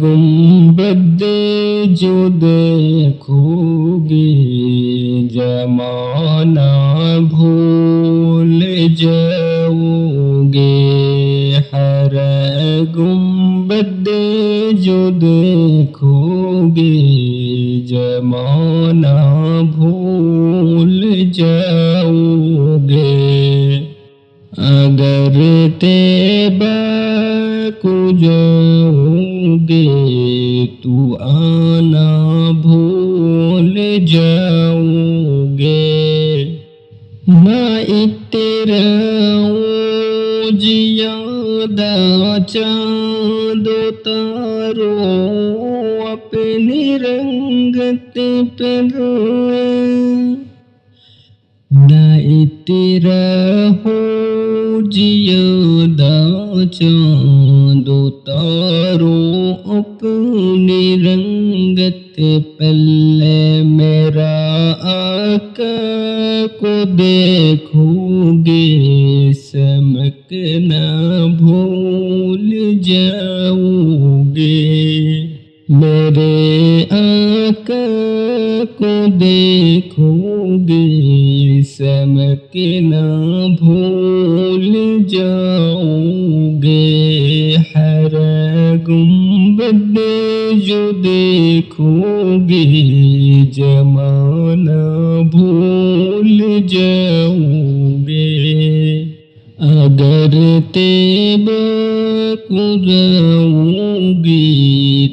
गुंबद जो देखोगे जमाना भूल जा देखोगे जमाना भूल जाओगे। अगर तेबा को तू आना भूल जाओगे। मैं तेरा जियादा चाँद तारो अपनी रंगत पर नाई तेरा हो जियादा चांदो तारो अपनी रंगत पल्ले मेरा आका को देखोगे समक न भूल जाओगे आका को देखोगे समक न भूल जाओगे। हर गुंबद जो देखोगे जमाना भूल जाओगे। अगर तेब कुराओगी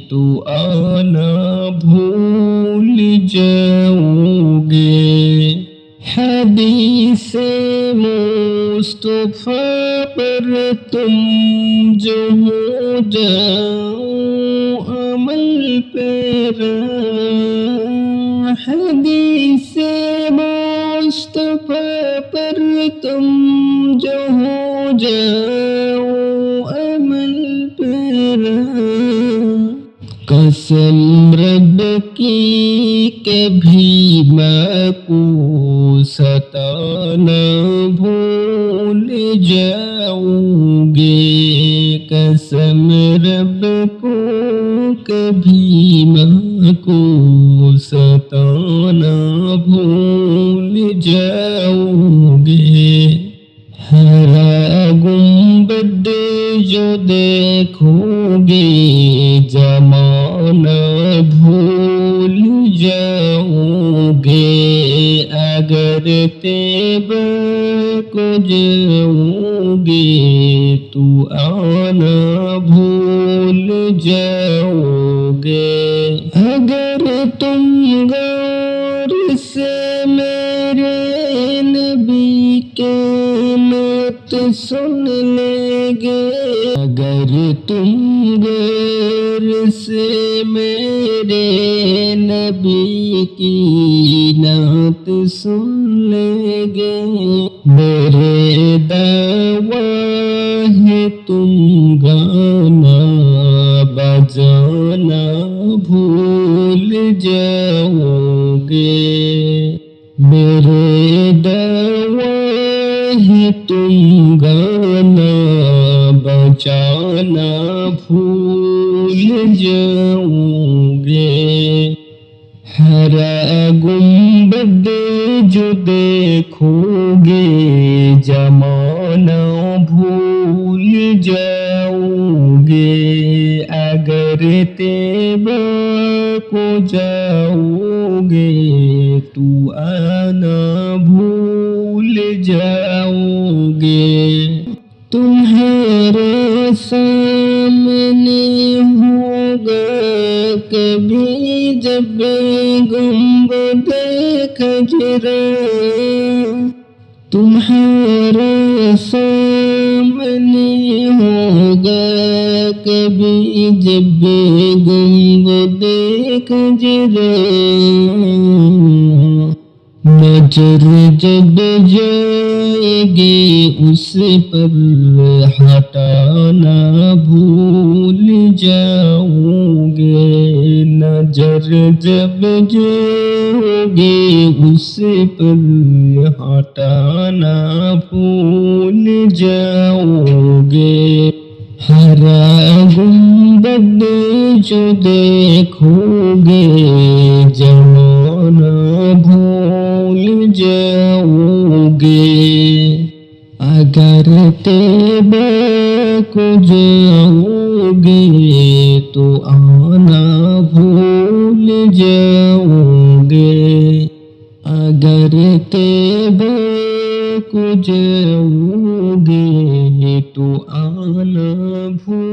तो आना हदीस मुस्तफ़ा पर तुम जो हो जाओ, अमल पर से मुस्तफ़ा पर तुम जो हो जाओ रब की कभी मैं को सताना भूल जाऊँगे। कसम रब को कभी मैं को सताना भूल जाऊँगे। हरा गुंबद जो देखोगे जाओगे अगर तेब को जाओगे तू आना भूल जाओगे। अगर तुम गौर से मेरे नबी के मत सुन लेगे, अगर तुम गौर से मेरे नबी की नात सुन लेगे। मेरे दवा है तुम गाना बजाना भूल जाओगे। मेरे दावा है तुम गाना बजाना भूल जाओगे हरा गुंबद जो देखोगे जमाना भूल जाओगे। अगर तेब को जाओगे तू आना भूल जाओगे जब गुंबद खजरा तुम्हारा सामने होगा कभी जब गुंबद खजरा नज़र जब जाएगी उस पर हटाना भूल जाओगे। नज़र जब जोगे उस पर हटाना भूल जाओगे। हरा गुंबद जो देखोगे, जमाना भूल जाओगे। अगर तेबे को जाओगे तो आना जाओगे अगर तेब को जाओगे तो आना भूल